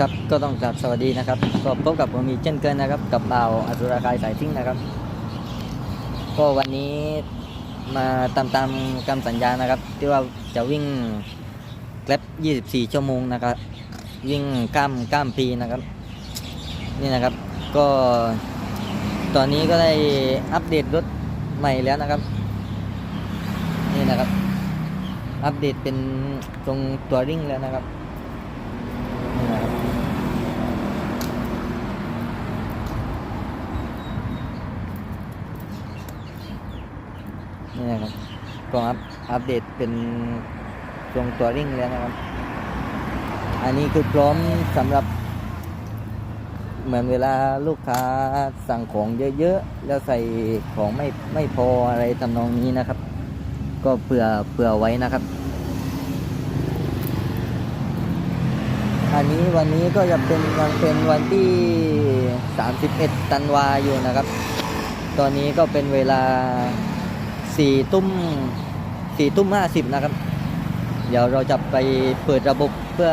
ครับก็ต้องกลับสวัสดีนะครับ ก็พบกับผมอีกเช่นเคยนะครับ กับบ่าอสุรกายสายซิ่งนะครับ ก็วันนี้มาตามตามคำสัญญานะครับ ที่ว่าจะวิ่งแกล็บ24 ชั่วโมงนะครับ วิ่งกล้ามกล้ามปีนะครับ นี่นะครับ ก็ตอนนี้ก็ได้อัปเดตรถใหม่แล้วนะครับ นี่นะครับ อัปเดตเป็นตรงตัวริ่งแล้วนะครับ นี่นะครับ นี่นะครับก็อัปอัปเดตเป็นตรงตัวริ่งแล้วนะครับ อันนี้คือพร้อมสำหรับเหมือนเวลาลูกค้าสั่งของเยอะๆ แล้วใส่ของไม่ไม่พออะไรทำนองนี้นะครับ ก็เผื่อเผื่อไว้นะครับ อันนี้วันนี้ก็จะเป็นยังเป็นวันที่ 31ธันวาอยู่นะครับ ตอนนี้ก็เป็นเวลา 4ตุ้ม4ตุ้ม50นะครับ เดี๋ยวเราจะไปเปิดระบบเพื่อ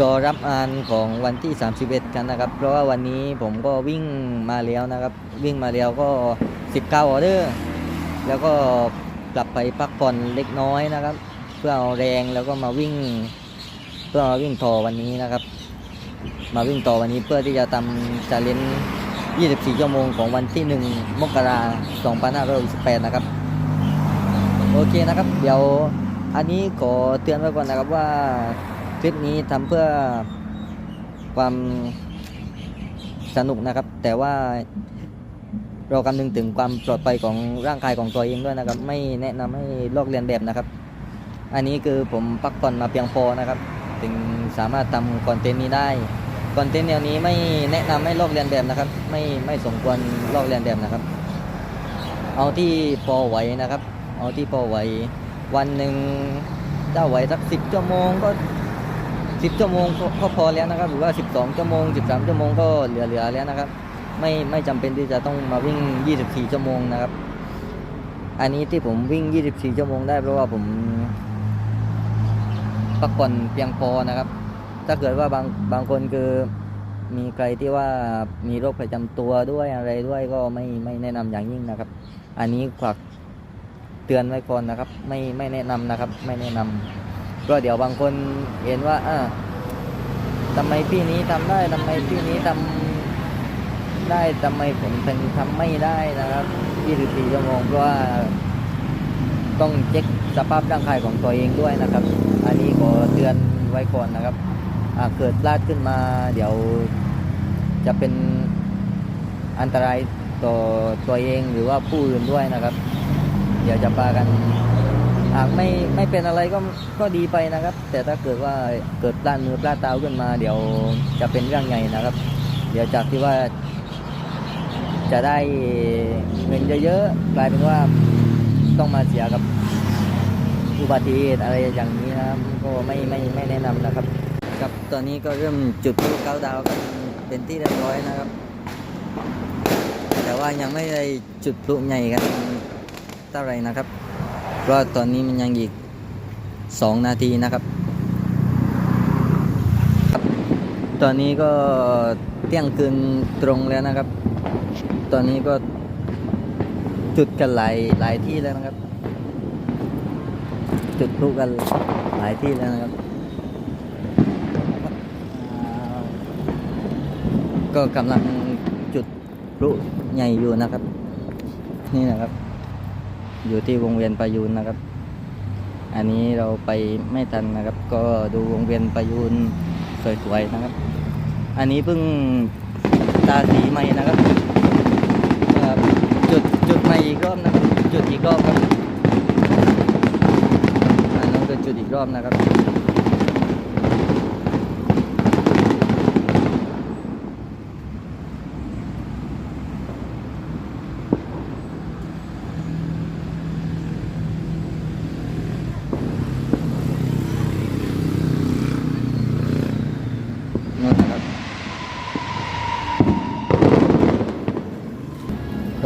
รอรับงานของวันที่ 31 กันนะครับ เพราะว่าวันนี้ผมก็วิ่งมาแล้วนะครับ วิ่งมาแล้วก็ 19ออเดอร์ แล้วก็กลับไปพักผ่อนเล็กน้อยนะครับ เพื่อเอาแรงแล้วก็มาวิ่ง เพื่อมาวิ่งต่อวันนี้นะครับ มาวิ่งต่อวันนี้เพื่อที่จะทำจาเลน 24 ชั่วโมงของวันที่ 1 มกราคม 2568 นะครับ โอเคนะครับ เดี๋ยวอันนี้ขอเตือนไว้ก่อนนะครับว่าคลิปนี้ทำเพื่อความสนุกนะครับ แต่ว่าเราคำนึงถึงความปลอดภัยของร่างกายของตัวเองด้วยนะครับ ไม่แนะนำให้ลอกเลียนแบบนะครับ อันนี้คือผมพักผ่อนมาเพียงพอนะครับ ถึงสามารถทำคอนเทนต์นี้ได้ คอนเทนต์แนวนี้ไม่แนะนำให้ลอกเลียนแบบนะครับ ไม่ไม่สมควรลอกเลียนแบบนะครับ เอาที่พอไหวนะครับ เอาที่พอไหววันหนึ่งถ้าไหวสักสิบชั่วโมงก็สิบชั่วโมงก็ก็พอแล้วนะครับ หรือว่าสิบสองชั่วโมงสิบสามชั่วโมงก็เหลือเหลือแล้วนะครับ ไม่ไม่จำเป็นที่จะต้องมาวิ่งยี่สิบสี่ชั่วโมงนะครับ อันนี้ที่ผมวิ่งยี่สิบสี่ชั่วโมงได้เพราะว่าผมพักผ่อนเพียงพอนะครับ ถ้าเกิดว่าบางบางคนคือมีใครที่ว่ามีโรคประจำตัวด้วยอะไรด้วยก็ไม่ไม่แนะนำอย่างยิ่งนะครับ อันนี้ฝากเตือนไว้ก่อนนะครับ ไม่ไม่แนะนำนะครับ ไม่แนะนำก็เดี๋ยวบางคนเห็นว่าอ่าทำไมพี่นี้ทำได้ทำไมพี่นี้ทำได้ทำไมผมถึงทำไม่ได้นะครับ24ชั่วโมงเพราะว่าต้องเช็คสภาพร่างกายของตัวเองด้วยนะครับ อันนี้ขอเตือนไว้ก่อนนะครับ เกิดพลาดขึ้นมา เดี๋ยวจะเป็นอันตรายต่อตัวเองหรือว่าผู้อื่นด้วยนะครับ เดี๋ยวจะพากันหากไม่ไม่เป็นอะไรก็ก็ดีไปนะครับ แต่ถ้าเกิดว่าเกิดพลาดมือพลาดเท้าขึ้นมา เดี๋ยวจะเป็นเรื่องใหญ่นะครับ เดี๋ยวจากที่ว่า จะได้เงินเยอะๆกลายเป็นว่าต้องมาเสียกับอุบัติเหตุอะไรอย่างนี้นะครับก็ไม่ไม่ไม่แนะนำนะครับ ครับตอนนี้ก็เริ่มจุดพลุเก้าดาวกันเป็นที่เรียบร้อยนะครับ แต่ว่ายังไม่ได้จุดพลุใหญ่กันเท่าไรนะครับ เพราะตอนนี้มันยังอีกสองนาทีนะครับครับตอนนี้ก็เที่ยงคืนตรงแล้วนะครับ ตอนนี้ก็จุดกันหลายหลายที่แล้วนะครับ จุดพลุกันหลายที่แล้วนะครับอ่า ก็กำลังจุดพลุใหญ่อยู่นะครับ นี่นะครับ อยู่ที่วงเวียนประยูนนะครับ อันนี้เราไปไม่ทันนะครับ ก็ดูวงเวียนประยูนสวยๆนะครับ อันนี้เพิ่งตาสีใหม่นะครับจุดจุดใหม่อีกรอบนะครับจุดอีกรอบครับอันนั้นก็จุดอีกรอบนะครับ นู่นนะครับ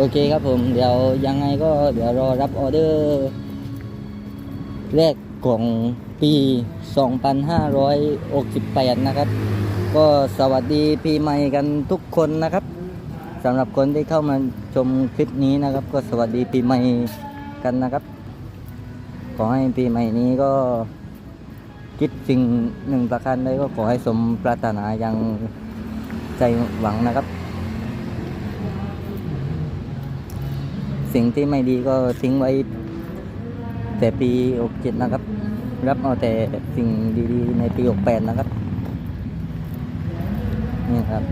โอเคครับผมเดี๋ยวยังไงก็เดี๋ยวรอรับออเดอร์แรกของปี 2568 นะครับ ก็สวัสดีปีใหม่กันทุกคนนะครับสำหรับคนที่เข้ามาชมคลิปนี้นะครับ ก็สวัสดีปีใหม่กันนะครับ ขอให้ปีใหม่นี้ก็คิดสิ่งหนึ่งประการใดก็ขอให้สมปรารถนาอย่างใจหวังนะครับ สิ่งที่ไม่ดีก็ทิ้งไว้ แต่ปี67นะครับ รับเอาแต่สิ่งดีๆในปี68นะครับ นี่ครับ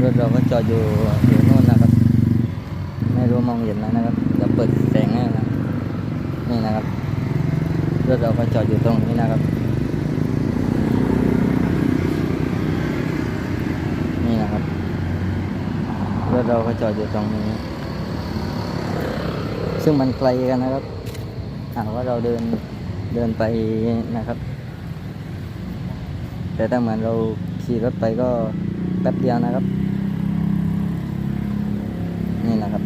รถเราก็จอดอยู่อยู่นู่นนะครับ ไม่รู้มองเห็นไหมนะครับเดี๋ยวเปิดแสงให้นะนี่นะครับรถเราก็จอดอยู่ตรงนี้นะครับ นี่นะครับรถ เราก็จอดอยู่ตรงนี้ ซึ่งมันไกลกันนะครับหากว่าเราเดินเดินไปนะครับ แต่ถ้าเหมือนเราขี่รถไปก็แป๊บเดียวนะครับ นี่นะครับ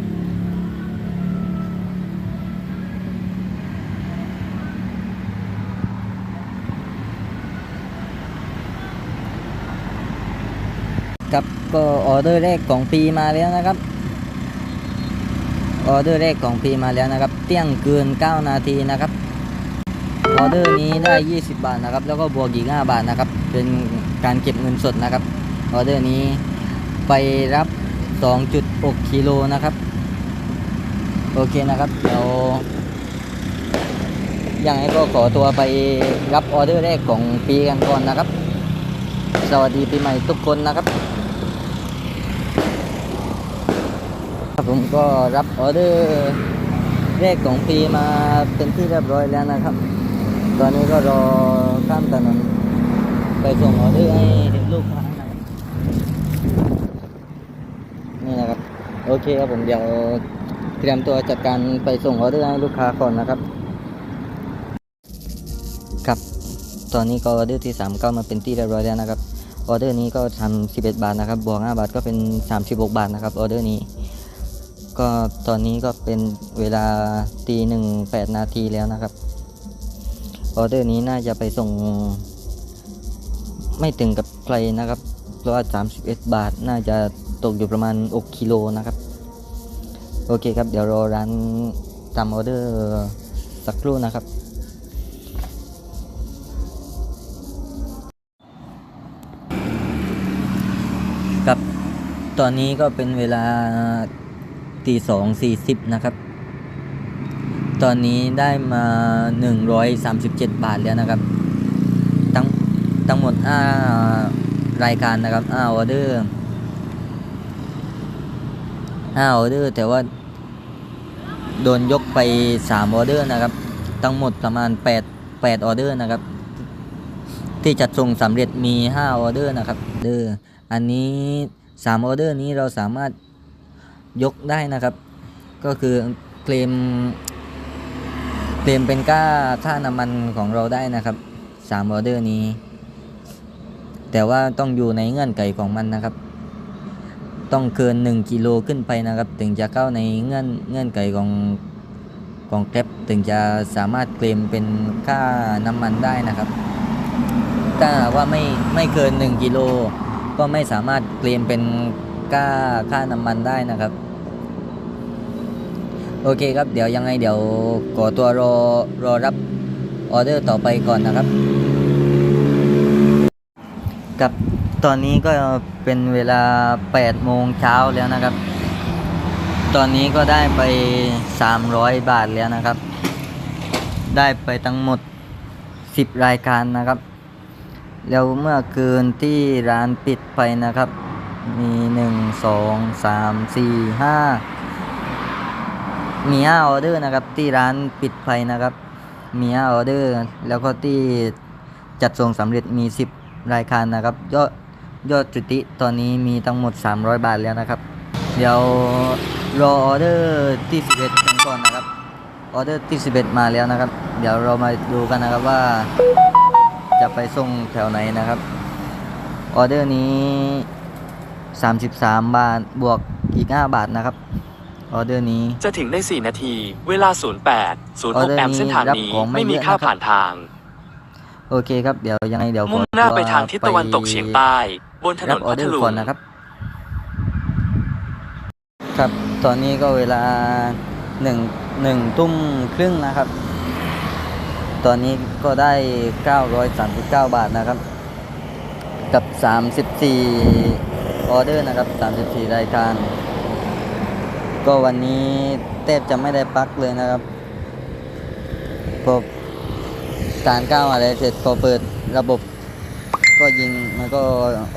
ครับก็ออเดอร์แรกของปีมาแล้วนะครับออเดอร์แรกของปีมาแล้วนะครับเที่ยงเกิน 9 นาทีนะครับออเดอร์นี้ได้ 20 บาทนะครับ แล้วก็บวกอีก5บาทนะครับ เป็นการเก็บเงินสดนะครับออเดอร์นี้ไปรับ 2.6กิโลนะครับ โอเคนะครับเดี๋ยวยังไงก็ขอตัวไปรับออเดอร์แรกของปีกันก่อนนะครับ สวัสดีปีใหม่ทุกคนนะครับ ผมก็รับออเดอร์แรกของปีมาเป็นที่เรียบร้อยแล้วนะครับ ตอนนี้ก็รอข้ามถนนไปส่งออเดอร์ให้ลูกค้านะครับนี่นะครับ โอเคครับผมเดี๋ยวเตรียมตัวจัดการไปส่งออเดอร์ให้ลูกค้าก่อนนะครับ ครับ ตอนนี้ก็ออเดอร์ที่3ก็มาเป็นที่เรียบร้อยแล้วนะครับออเดอร์นี้ก็ทำ11 บาทนะครับ บวก 5 บาทก็เป็น 36 บาทนะครับออเดอร์นี้ ก็ตอนนี้ก็เป็นเวลาตีหนึ่งแปดนาทีแล้วนะครับ ออเดอร์นี้น่าจะไปส่ง ไม่ถึงกับใครนะครับ เพราะว่า 31 บาทน่าจะตกอยู่ประมาณ 6 กิโลนะครับ โอเคครับ เดี๋ยวรอร้านทำออเดอร์สักครู่นะครับครับ ตอนนี้ก็เป็นเวลา ตีสองสี่สิบนะครับ ตอนนี้ได้มาหนึ่งร้อยสามสิบเจ็ดบาทแล้วนะครับ ทั้งทั้งหมดอ้ารายการนะครับอ้าออเดอร์อ้าออเดอร์แต่ว่าโดนยกไปสามออเดอร์นะครับ ทั้งหมดประมาณแปดแปดออเดอร์นะครับ ที่จัดส่งสำเร็จมี5ออเดอร์นะครับเดอร์อันนี้3ออเดอร์นี้เราสามารถ ยกได้นะครับ ก็คือเคลมเคลมเป็นค่าค่าน้ำมันของเราได้นะครับ3ออเดอร์นี้ แต่ว่าต้องอยู่ในเงื่อนไขของมันนะครับ ต้องเกิน 1กิโลขึ้นไปนะครับ ถึงจะเข้าในเงื่อนเงื่อนไขของของแกร็บถึงจะสามารถเคลมเป็นค่าน้ำมันได้นะครับถ้าว่าไม่ไม่เกิน 1กิโลก็ไม่สามารถเคลมเป็นค่าค่าน้ำมันได้นะครับ โอเคครับ เดี๋ยวยังไงเดี๋ยวขอตัวรอรอรับออเดอร์ต่อไปก่อนนะครับ กับตอนนี้ก็เป็นเวลา8โมงเช้าแล้วนะครับ ตอนนี้ก็ได้ไป 300 บาทแล้วนะครับ ได้ไปทั้งหมด 10 รายการนะครับ แล้วเมื่อคืนที่ร้านปิดไปนะครับ มีหนึ่งสองสา มีห้ามีห้าออเดอร์นะครับที่ร้านปิดไปนะครับ มีห้าออเดอร์ แล้วก็ที่จัดส่งสำเร็จมีสิบรายการนะครับ ยอดยอดจุติตอนนี้มีทั้งหมด 300 บาทแล้วนะครับ เดี๋ยวรอออเดอร์ที่ 11 กันก่อนนะครับออเดอร์ที่ 11 มาแล้วนะครับ เดี๋ยวเรามาดูกันนะครับว่า จะไปส่งแถวไหนนะครับออเดอร์นี้ 33 บาทบวกอีก 5 บาทนะครับ ออเดอร์นี้จะถึงใน 4 นาที เวลา 08ออเดอร์06แอมป์เส้นทางรับนี้ของไม่ไม่มีเยอะค่านะครับผ่านทาง โอเคครับเดี๋ยวยังไงเดี๋ยวขอมุ่งหน้าตัวไปทางทิศตะวันตกเฉียงใต้ บนถนรับนออพัเดทอร์ลุก่อนงนะครับ ครับ ตอนนี้ก็เวลาหนึ่งหนึ่งทุ่มครึ่งนะครับ ตอนนี้ก็ได้ 939 บาทนะครับ กับ 34 ออเดอร์นะครับ 34 รายการ ก็วันนี้แทบจะไม่ได้ปลักเลยนะครับพอการก้าวอะไรเสร็จพอเปิดระบบ ก็ยิงมันก็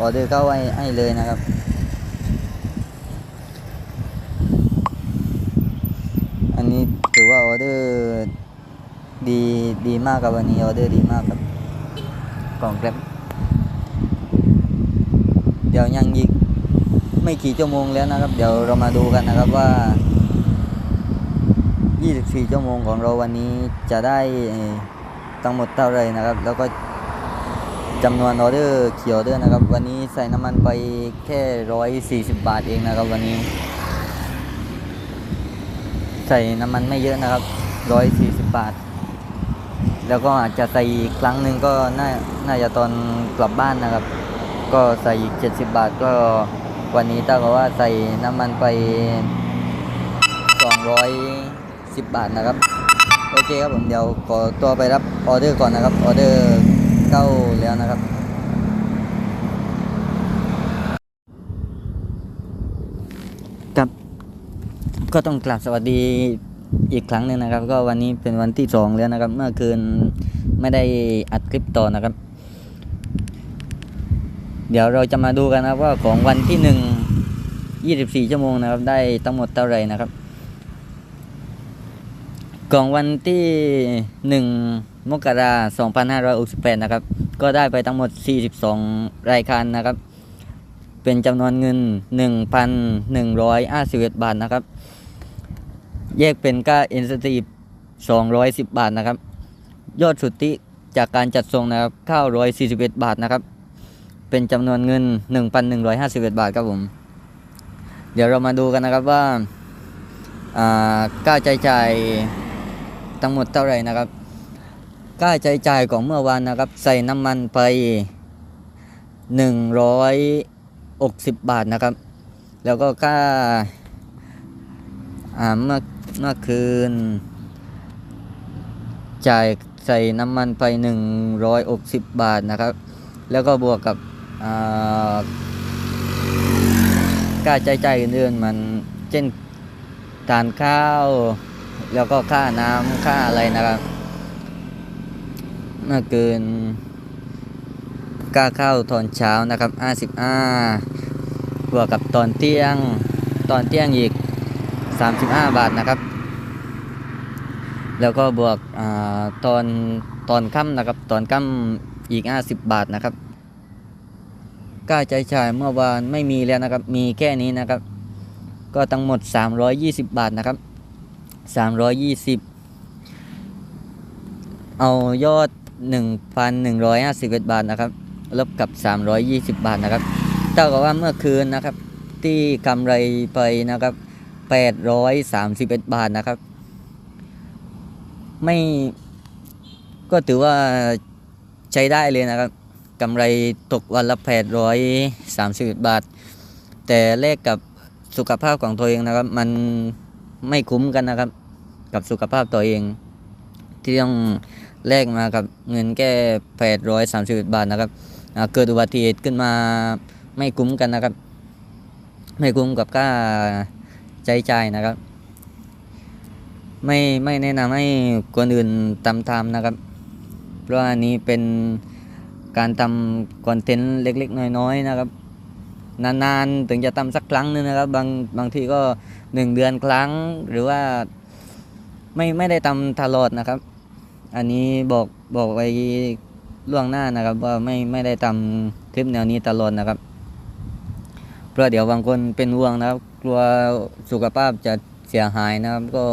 ออเดอร์เข้าให้ให้เลยนะครับ อันนี้ถือว่าออเดอร์ดีดีมากครับวันนี้ออเดอร์ดีมากครับกล่องแกร็บเดี๋ยวยังอีก ไม่กี่ชั่วโมงแล้วนะครับ เดี๋ยวเรามาดูกันนะครับว่า 24 ชั่วโมงของเราวันนี้จะได้ทั้งหมดเท่าไรนะครับ แล้วก็จำนวนออเดอร์เขียวเดอร์นะครับ วันนี้ใส่น้ำมันไปแค่ 140 บาทเองนะครับ วันนี้ ใส่น้ำมันไม่เยอะนะครับ 140 บาท แล้วก็อาจจะใส่อีกครั้งหนึ่งก็น่าน่าจะตอนกลับบ้านนะครับ ก็ใส่อีก 70 บาทก็ วันนี้ถ้ากับว่าใส่น้ำมันไป 210 บาทนะครับ โอเคครับผมเดี๋ยวขอตัวไปรับออเดอร์ก่อนนะครับ ออเดอร์เข้าแล้วนะครับครับก็ต้องกราบสวัสดีอีกครั้งหนึ่งนะครับ ก็วันนี้เป็นวันที่สองแล้วนะครับ เมื่อคืนไม่ได้อัดคลิปต่อนะครับ เดี๋ยวเราจะมาดูกันนะครับว่าของวันที่หนึ่งยี่สิบสี่ชั่วโมงนะครับได้ทั้งหมดเท่าไหร่นะครับของวันที่หนึ่งมกราสองพันห้าร้อยหกสิบแปดนะครับ ก็ได้ไปทั้งหมดสี่สิบสองรายการนะครับ เป็นจำนวนเงิน1,151บเอ็ดบาทนะครับ แยกเป็นค่า incentive 210บบาทนะครับ ยอดสุทธิจากการจัดส่งนะครับ941บาทนะครับ เป็นจำนวนเงิน 1,151 บาทครับผม เดี๋ยวเรามาดูกันนะครับว่าอ่าค่าใช้จ่ายทั้งหมดเท่าไหร่นะครับค่าใช้จ่ายของเมื่อวานนะครับ ใส่น้ำมันไป 160 บาทนะครับ แล้วก็ค่าอ่าเมื่อเมื่อคืน จ่ายใส่น้ำมันไป 160 บาทนะครับ แล้วก็บวกกับ ค่าใช้จ่ายอื่นๆมันเช่นทานข้าว แล้วก็ค่าน้ำค่าอะไรนะครับเมื่อคืนก้าข้าวตอนเช้านะครับ55บวกกับตอนเที่ยงตอนเที่ยงอีก 35 บาทนะครับ แล้วก็บวกอตอนตอนค่ำนะครับ ตอนค่ำอีก 50 บาทนะครับ ค่าใจ่ายเมื่อวานไม่มีแล้วนะครับ มีแค่นี้นะครับ ก็ทั้งหมด 320 บาทนะครับ 320 เอายอด 1,151 บาทนะครับลบกับ 320 บาทนะครับเท่ากับว่าเมื่อคืนนะครับ ที่กำไรไปนะครับ 831 บาทนะครับ ไม่ก็ถือว่าใช้ได้เลยนะครับ กำไรตกวันละ831บาท แต่แลกกับสุขภาพของตัวเองนะครับ มันไม่คุ้มกันนะครับ กับสุขภาพตัวเอง ที่ต้องแลกมากับเงินแค่831บาทนะครับเกิดอุบัติเหตุขึ้นมาไม่คุ้มกันนะครับ ไม่คุ้มกับค่าใช้จ่ายนะครับ ไม่ไม่แนะนำให้คนอื่นทำตามนะครับ เพราะอันนี้เป็น การทำคอนเทนต์เล็กๆ น้อยๆนะครับ นานๆถึงจะทำสักครั้งหนึงนะครับ บางบางทีก็หนึ่งเดือนครั้งหรือว่าไม่ไม่ได้ทำตลอดนะครับ อันนี้บอกบอกไว้ล่วงหน้านะครับ ว่าไม่ไม่ได้ทำคลิปแนวนี้ตลอดนะครับเพราะเดี๋ยวบางคนเป็นห่วงนะครับ กลัวสุขภาพจะเสียหายนะครับก็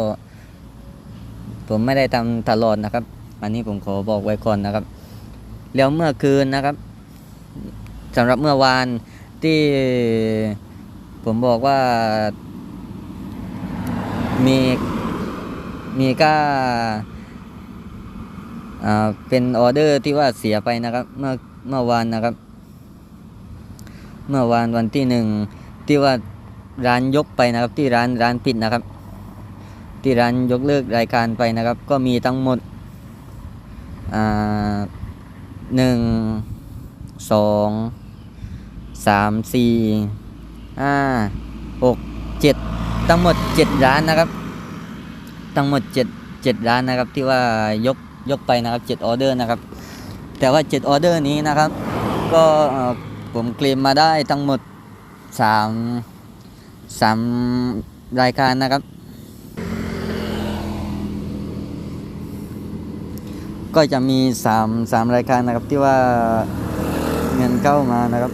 ผมไม่ได้ทำตลอดนะครับ อันนี้ผมขอบอกไว้ก่อนนะครับ แล้วเมื่อคืนนะครับสำหรับเมื่อวานที่ผมบอกว่า มีมีก็อ่าเป็นออเดอร์ที่ว่าเสียไปนะครับ เมื่อเมื่อวานนะครับ เมื่อวานวันที่หนึ่งที่ว่าร้านยกไปนะครับ ที่ร้านร้านปิดนะครับ ที่ร้านยกเลิกรายการไปนะครับ ก็มีทั้งหมดอ่า หนึ่งสองสามสี่ห้าหกเจ็ดทั้งหมดเจ็ดร้านนะครับ ทั้งหมดเจ็ดเจ็ดร้านนะครับที่ว่ายกยกไปนะครับเจ็ดออเดอร์นะครับ แต่ว่าเจ็ดออเดอร์นี้นะครับ ก็ผมเคลมมาได้ทั้งหมดสามสามรายการนะครับ ก็จะมีสามสามรายการนะครับที่ว่าเงินเข้ามานะครับ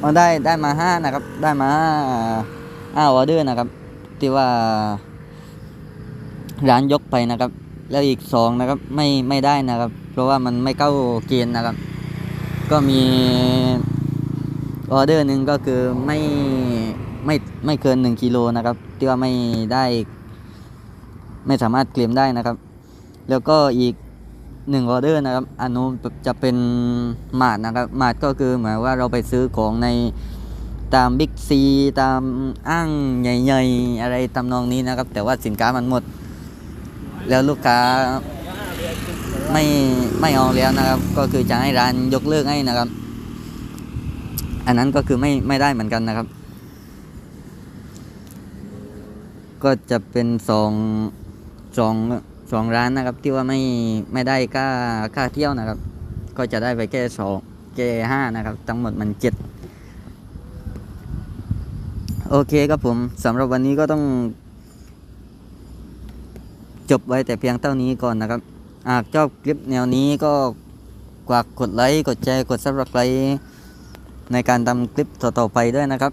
เอาได้ได้มาห้านะครับได้มาห้าห้าออเดอร์นะครับ ที่ว่า ร้านยกไปนะครับ แล้วอีกสองนะครับไม่ไม่ได้นะครับ เพราะว่ามันไม่เข้าเกณฑ์นะครับ ก็มีออเดอร์หนึ่งก็คือไม่ไม่ไม่เกินหนึ่งกิโลนะครับที่ว่าไม่ได้ ไม่สามารถเคลมได้นะครับ แล้วก็อีก หนึ่งออเดอร์นะครับอันนู้นจะเป็นมาดนะครับมาดก็คือหมายว่าเราไปซื้อของในตามบิ๊กซีตามอ้างใหญ่ๆอะไรตำนองนี้นะครับ แต่ว่าสินค้ามันหมด แล้วลูกค้าไม่ไม่เอาแล้วนะครับ ก็คือจะให้ร้านยกเลิกให้นะครับ อันนั้นก็คือไม่ไม่ได้เหมือนกันนะครับ ก็จะเป็นสองสอง สองร้านนะครับที่ว่าไม่ไม่ได้ค่าค่าเที่ยวนะครับ ก็จะได้ไปแค่สองแค่ห้านะครับ ทั้งหมดมันเจ็ดโอเคครับผมสำหรับวันนี้ก็ต้อง จบไว้แต่เพียงเท่านี้ก่อนนะครับหากชอบคลิปแนวนี้ก็ฝากกดไลค์กดแชร์กดซับสไครต์ในการทำคลิปต่อๆไปด้วยนะครับ